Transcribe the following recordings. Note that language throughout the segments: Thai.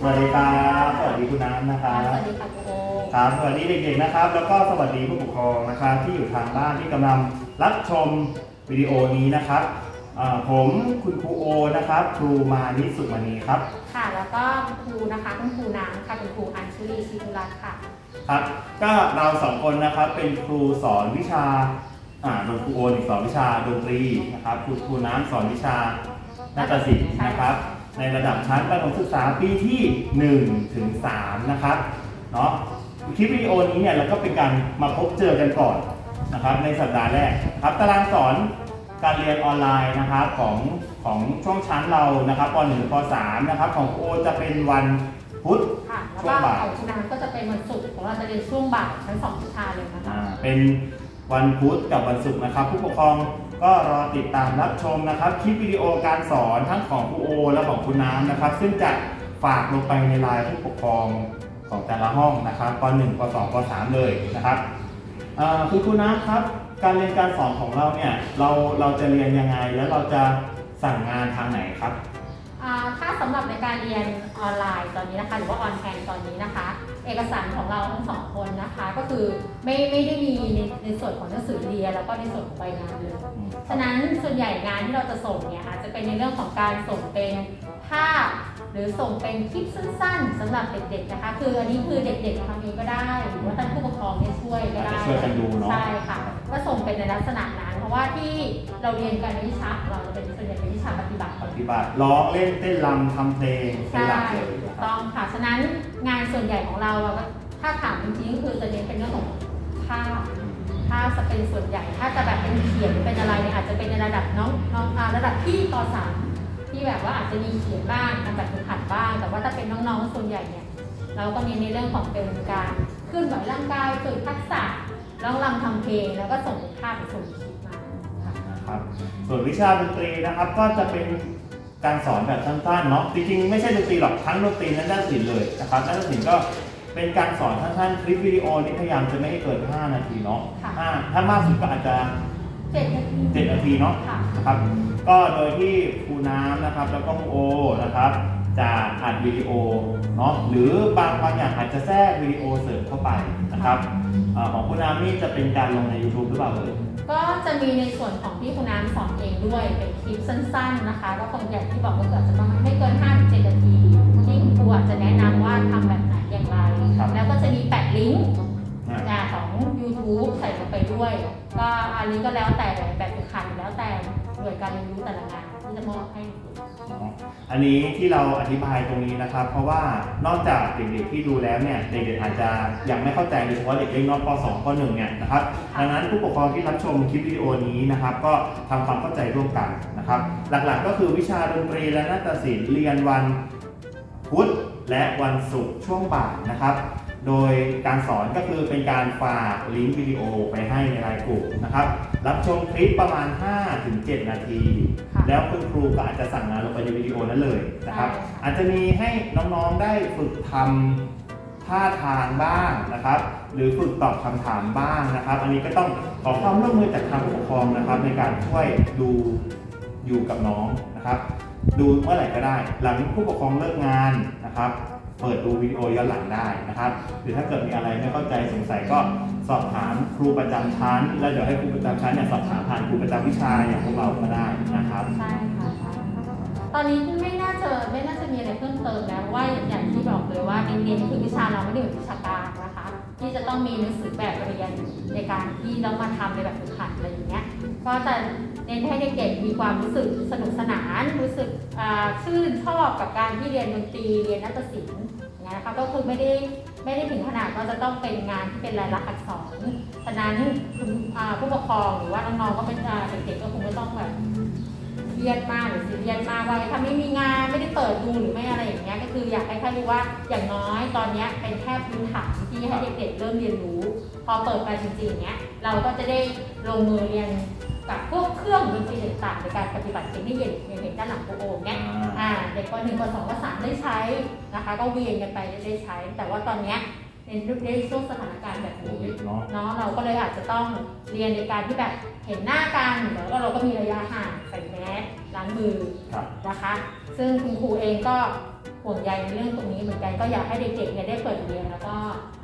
สวัสดีครับสวัสดีคุณน้ำนะคค่ะรับสวัสดีค่ะครูโอครับสวัสดีเด็กๆนะครับ แล้วก็สวัสดีผู้ปกครองนะครับที่อยู่ทางบ้านที่กำลังรับชมวิดีโอนี้นะครับเอ่อผมคุณครูโอนะครับครูมานิสุมณีครับค่ะ แล้วก็ครูนะคะคุณครูน้ำค่ะคุณครูอัญชุลีชิตุรัตน์ค่ะ ครับ ก็เราสองคนนะครับเป็นครูสอนวิชาอ่าโดยครูโอนี่สอนวิชาดนตรีนะครับครูครูน้ำสอนวิชานาฏศิลป์นะครับ ในระดับชั้นประถมศึกษาปีที่1ถึง3นะครับเนาะคลิปวิดีโอนี้เนี่ยเราก็เป็นการมาพบเจอกันก่อนนะครับในสัปดาห์แรกครับตารางสอนการเรียนออนไลน์นะครับของของช่วงชั้นเรานะครับป .1 ป .3 นะครับของโอจะเป็นวันพุธ ค่ะแล้วช่วก็งบ่าย ของคุณน้ำก็จะเป็นวันศุกร์ของเราจะเรียนช่วงบ่ายทั้งสองวิชาเลยนะคะ อ่าเป็นวันพุธกับวันศุกร์นะครับ ผู้ปกครอง ก็รอติดตามรับชมนะครับ คลิปวิดีโอการสอนทั้งของครูโอ และของคุณน้ำนะครับ ซึ่งจะฝากลงไปในไลน์ผู้ปกครองของแต่ละห้องนะครับป .1 ป .2 ป .3 เลยนะครับเอ่อคุณครูน้ำครับ การเรียนการสอนของเราเนี่ยเราเราจะเรียนยังไง แล้วเราจะสั่งงานทางไหนครับถ้าสำหรับในการเรียนออนไลน์ตอนนี้นะคะ หรือว่าออนแคนตอนนี้นะคะ เอกสารของเราทั้งสองคนนะคะ ก็คือไม่ไม่ได้มีในในส่วนของหนังสือเรียนแล้วก็ในส่วนของใบงานเลยฉะนั้นส่วนใหญ่งานที่เราจะส่งเนี่ยอาจจะเป็นในเรื่องของการส่งเป็นภาพหรือส่งเป็นคลิปสั้นๆสำหรับเด็กๆนะคะ คืออันนี้คือเด็กๆทำเองก็ได้ หรือว่าท่านผู้ปกครองเนี่ยช่วยก็ได้อาจจะช่วยกันดูเนอะใช่ค่ะก็ส่งเป็นในลักษณะนั้น เพราะว่าที่เราเรียนกันในวิชาของเราจะเป็นส่วนใหญ่เป็นวิชาปฏิบัติปฏิบัติร้องเล่นเต้นรำทำเพลงเป็นใช่หลักเลยถูนะกครับต้องค่ะ ฉะนั้นงานส่วนใหญ่ของเราอะก็ถ้าถามจริงๆก็คือจะเน้นเป็นเรื่องของภาพถ้าจะเป็นส่วนใหญ่ ถ้าจะแบบเป็นเขียนเป็นอะไรเนี่ยอาจจะเป็นในระดับน้องน้องอ่าระดับพี่ป .3 ที่แบบว่าอาจจะมีเขียนบ้างทำแบบฝึกหัดบ้าง แต่ว่าถ้าเป็นน้องๆส่วนใหญ่เนี่ยเราก็เน้นในเรื่องของเป็นการเคลื่อนไหวร่างกายฝึกทักษะร้องรำทำเพลงแล้วก็ส่งภาพไปส่งคลิปมาค่ะ นะครับ ส่วนวิชาดนตรีนะครับก็จะเป็นการสอนแบบสั้นๆเนาะจริงๆไม่ใช่ดนตรีหรอกทั้งดนตรีและนาฏศิลป์เลยนะครับนาฏศิลป์ก็เป็นการสอนสั้นๆคลิปวิดีโอนี่พยายามจะไม่ให้เกิน 5 นาทีเนาะค่ะห้าถ้ามากสุดก็อาจจะเจ็ดนาที7นาทีเนาะค่ะนะครับ ก็โดยที่ครูน้ำนะครับแล้วก็ครูโอนะครับ จะอัดวิดีโอเนาะหรือบางบางอย่างอาจจะแทรกวิดีโอเสริมเข้าไปนะครับอาของครูน้ำนี่จะเป็นการลงใน YouTube หรือเปล่าเอ่ยก็จะมีในส่วนของที่คุณน้ำสอนเองด้วยเป็นคลิปสั้น ๆนะคะ ก็คงอย่างที่บอกก็เกิดจะประมาณไม่เกิน5-7นาทีที่คุณครูอาจจะแนะนำว่าทำแบบไหนอย่างไรครับแล้วก็จะมีแปะลิงก์อ่าอ่าของ YouTube ใส่ลงไปด้วย ก็อันนี้ก็แล้วแต่แบบฝึกหัดแล้วแต่หน่วยการเรียนรู้แต่ละงานที่จะมอบให้เด็กเนาะ อันนี้ที่เราอธิบายตรงนี้นะครับ เพราะว่านอกจากเด็กๆที่ดูแล้วเนี่ยเด็กๆอาจจะยังไม่เข้าใจโดยเฉพาะเด็กเล็กน้อยป .2 ป .1 เนี่ยนะครับดังนั้นผู้ปกครองที่รับชมคลิปวิดีโอนี้นะครับ ก็ทำความเข้าใจร่วมกันนะครับ หลักๆก็คือวิชาดนตรีและนาฏศิลป์เรียนวันพุธและวันศุกร์ช่วงบ่ายนะครับ โดยการสอนก็คือเป็นการฝากลิงก์วิดีโอไปให้ในรายกลุ่มนะครับ รับชมคลิปประมาณ 5-7 นาที ค่ะแล้วคุณครูก็อาจจะสั่งงานลงไปในวิดีโอนั้นเลยนะครับ ใช่ค่ะอาจจะมีให้น้องๆได้ฝึกทำท่าทางบ้างนะครับ หรือฝึกตอบคำถามบ้างนะครับ อันนี้ก็ต้องขอความร่วมมือจากทางผู้ปกครองนะครับ ในการช่วยดูอยู่กับน้องนะครับ ดูเมื่อไหร่ก็ได้ หลังผู้ปกครองเลิกงานนะครับ เปิดดูวิดีโอย้อนหลังได้นะครับ หรือถ้าเกิดมีอะไรไม่เข้าใจสงสัยก็สอบถามครูประจำชั้น แล้วเดี๋ยวให้ครูประจำชั้นเนี่ยสอบถามผ่านครูประจำวิชาอย่างพวกเราก็ได้นะครับใช่ค่ะตอนนี้ไม่น่าจะไม่น่าจะมีอะไรเพิ่มเติมแล้วว่าอย่างที่บอกเลยว่าเน้นๆคือวิชาเราไม่ได้เป็นวิชาการนะคะ ที่จะต้องมีหนังสือแบบเรียนในการที่เรามาทำในแบบฝึกหัดอะไรอย่างเงี้ย ก็จะเน้นให้เด็กๆมีความรู้สึกสนุกสนาน รู้สึกชื่นชอบกับการที่เรียนดนตรีเรียนนาฏศิลป์อย่างเงี้ยนะคะก็คือไม่ได้ไม่ได้ถึงขนาดว่าจะต้องเป็นงานที่เป็นลายลักษณ์อักษรฉะนั้นผู้ปกครองหรือว่าน้องๆก็เป็นเด็กๆก็คงไม่ต้องแบบเครียดมากหรือซีเรียสมากว่าถ้าไม่มีงานไม่ได้เปิดดูหรือไม่อะไรอย่างเงี้ยก็คืออยากให้แค่รู้ว่าอย่างน้อยตอนนี้เป็นแค่พื้นฐานที่ให้เด็กๆเริ่มเรียนรู้ พอเปิดไปจริงๆเนี้ยเราก็จะได้ลงมือเรียน กับพวกเครื่องดนตรีต่างๆในการปฏิบัติสิ่งที่เห็นเห็นด้านหลังโปรโอเนี้ยอ่าเด็กปหนึ่งปสองปสามได้ใช้นะคะ ก็เวียนกันไปได้ใช้ แต่ว่าตอนเนี้ยในในช่วงสถานการณ์แบบโคนี้วิดเนาะเนาะเราก็เลยอาจจะต้องเรียนในการที่แบบเห็นหน้ากันแล้วก็เราก็มีระยะห่างใส่แมสล้างมือครับนะคะ ซึ่งคุณครูเองก็ค ห่วงใยในเรื่องตรงนี้เหมือนกันก็อยากให้เด็กๆเนี่ยได้เปิดเรียนแล้วก็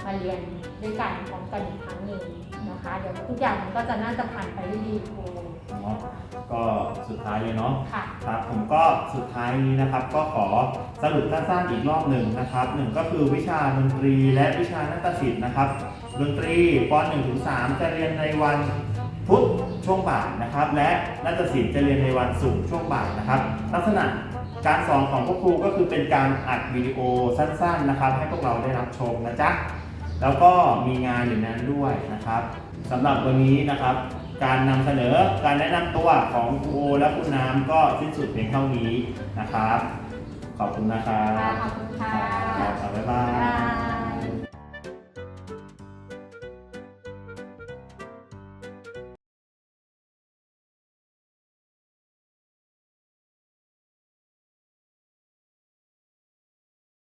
มาเรียนด้วยกันพร้อมกันอีกครั้งหนึ่งนะคะ เดี๋ยวทุกอย่างมันก็จะน่าจะผ่านไปได้ดีครูเนาะก็สุดท้ายเลยเนาะค่ะครับผมก็สุดท้ายนี้นะครับก็ขอสรุปสั้นๆอีกรอบหนึ่งนะครับหนึ่งก็คือวิชาดนตรีและวิชานาฏศิลป์นะครับดนตรีป .1 ถึง3จะเรียนในวันพุธช่วงบ่ายนะครับ และนาฏศิลป์จะเรียนในวันศุกร์ช่วงบ่ายนะครับ ลักษณะ การสอนของพวกครูก็คือเป็นการอัดวิดีโอสั้นๆนะครับ ให้พวกเราได้รับชมนะจ๊ะ แล้วก็มีงานอยู่นั้นด้วยนะครับสำหรับวันนี้นะครับ การนำเสนอการแนะนำตัวของครูโอและครูน้ำก็สิ้นสุดเพียงเท่านี้นะครับ ขอบคุณนะครับค่ะขอบคุณค่ะครับบ๊ายบาบ๊ายยบาย